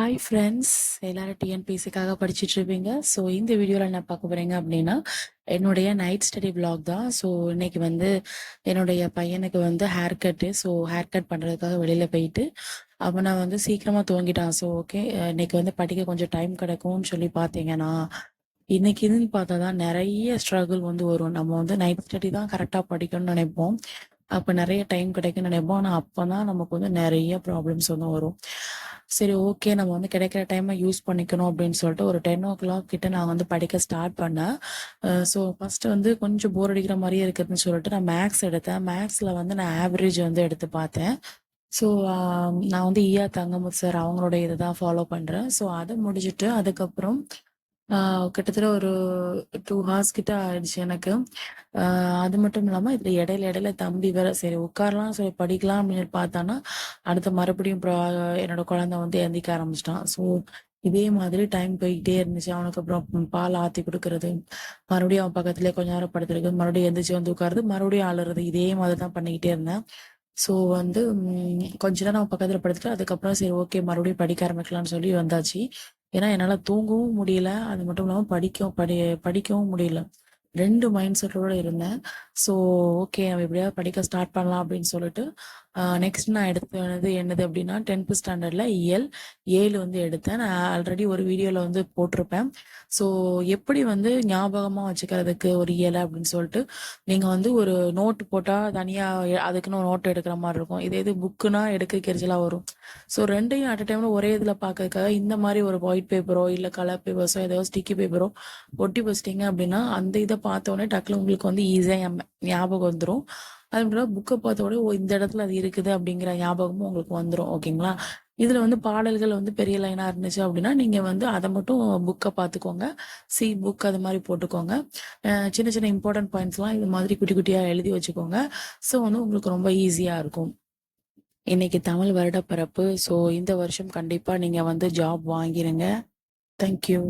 Hi friends எல்லாரும் டிஎன்பிசிக்காக படிச்சுட்டு இருப்பீங்க ஸோ இந்த வீடியோவில் என்ன பார்க்க போறீங்க அப்படின்னா என்னுடைய நைட் ஸ்டடி vlog தான். ஸோ இன்னைக்கு வந்து என்னுடைய பையனுக்கு வந்து hair cut so hair cut பண்ணுறதுக்காக வெளியில் போயிட்டு அவனை வந்து சீக்கிரமாக தூங்கிட்டான். ஸோ ஓகே இன்னைக்கு வந்து படிக்க கொஞ்சம் டைம் கிடைக்கும்னு சொல்லி பார்த்தீங்கன்னா இன்னைக்கு இதுன்னு பார்த்தா தான் நிறைய ஸ்ட்ரகிள் வந்து வரும். நம்ம வந்து நைட் ஸ்டடி தான் கரெக்டாக படிக்கணும்னு நினைப்போம். அப்போ நிறைய டைம் கிடைக்கும்னு நினைப்போம். ஆனால் அப்போ தான் நமக்கு வந்து நிறைய ப்ராப்ளம்ஸ் வந்து வரும். சரி ஓகே நம்ம வந்து கிடைக்கிற டைமை யூஸ் பண்ணிக்கணும் அப்படின்னு சொல்லிட்டு ஒரு டென் ஓ கிளாக் கிட்ட நான் வந்து படிக்க ஸ்டார்ட் பண்ணேன். ஸோ ஃபர்ஸ்ட் வந்து கொஞ்சம் போர் அடிக்கிற மாதிரியே இருக்குதுன்னு சொல்லிட்டு நான் மேக்ஸ் எடுத்தேன். மேக்ஸில் வந்து நான் ஆவரேஜ் வந்து எடுத்து பார்த்தேன். ஸோ நான் வந்து ஈயா தங்கமுத் சார் அவங்களோட இதை தான் ஃபாலோ பண்ணுறேன் ஸோ அதை முடிச்சுட்டு அதுக்கப்புறம் கிட்டத்தட்ட ஒரு டூ ஹார்ஸ் கிட்ட ஆயிடுச்சு எனக்கு. ஆஹ் அது மட்டும் இல்லாமல் இதில் இடையில இடையில தம்பி வேற சரி உட்காரலாம் சரி படிக்கலாம் அப்படின்னு பார்த்தானா அடுத்த மறுபடியும் என்னோட குழந்தை வந்து எந்திக்க ஆரம்பிச்சிட்டான். ஸோ இதே மாதிரி டைம் போய்கிட்டே இருந்துச்சு. அவனுக்கு அப்புறம் பால் ஆற்றி கொடுக்கறது மறுபடியும் அவன் பக்கத்துலேயே கொஞ்ச நேரம் படுத்துருக்கு மறுபடியும் எந்திரிச்சு வந்து உட்காருது மறுபடியும் அழுறது இதே மாதிரி தான் பண்ணிக்கிட்டே இருந்தேன். ஸோ வந்து கொஞ்ச நேரம் அவன் பக்கத்தில் படுத்துட்டு அதுக்கப்புறம் சரி ஓகே மறுபடியும் படிக்க ஆரம்பிக்கலாம்னு சொல்லி வந்தாச்சு. ஏன்னா என்னால் தூங்கவும் முடியல. அது மட்டும் இல்லாமல் படிக்கவும் படி படிக்கவும் முடியல. ரெண்டு மைண்ட் செட்டோடு இருந்தேன். ஸோ ஓகே நம்ம எப்படியாவது படிக்க ஸ்டார்ட் பண்ணலாம் அப்படின்னு சொல்லிட்டு நெக்ஸ்ட் நான் எடுத்தது என்னது அப்படின்னா டென்த்து ஸ்டாண்டர்டில் இயல் ஏழு வந்து எடுத்தேன். நான் ஆல்ரெடி ஒரு வீடியோவில் வந்து போட்டிருப்பேன். ஸோ எப்படி வந்து ஞாபகமாக வச்சுக்கிறதுக்கு ஒரு இயலை அப்படின்னு சொல்லிட்டு நீங்கள் வந்து ஒரு நோட்டு போட்டால் தனியாக அதுக்குன்னு நோட்டு எடுக்கிற மாதிரி இருக்கும். இதே இது புக்குனா எடுக்க கெரிச்சலாக வரும். ஸோ ரெண்டையும் அட் டைமில் ஒரே இதில் பார்க்கறதுக்காக இந்த மாதிரி ஒரு ஒயிட் பேப்பரோ இல்லை கலர் பேப்பர்ஸோ ஏதோ ஸ்டிக்கி பேப்பரோ ஒட்டி வச்சிட்டிங்க அப்படின்னா அந்த இதை பார்த்தோன்னே டக்குல டக்குனு உங்களுக்கு வந்து ஈஸியாக ஞாபகம் வந்துடும் அது மட்டும் புக்கை பார்த்த உடனே ஓ இந்த இடத்துல அது இருக்குது அப்படிங்கிற ஞாபகமும் உங்களுக்கு வந்துடும் ஓகேங்களா? இதில் வந்து பாடல்கள் வந்து பெரிய லைனாக இருந்துச்சு அப்படின்னா நீங்கள் வந்து அதை மட்டும் புக்கை பார்த்துக்கோங்க. சி புக் அது மாதிரி போட்டுக்கோங்க. சின்ன சின்ன இம்பார்ட்டன்ட் பாயிண்ட்ஸ்லாம் இது மாதிரி குட்டி குட்டியாக எழுதி வச்சுக்கோங்க. ஸோ வந்து உங்களுக்கு ரொம்ப ஈஸியாக இருக்கும். இன்னைக்கு தமிழ் வருடப்பிறப்பு ஸோ இந்த வருஷம் கண்டிப்பாக நீங்கள் வந்து ஜாப் வாங்கிருங்க. தேங்க்யூ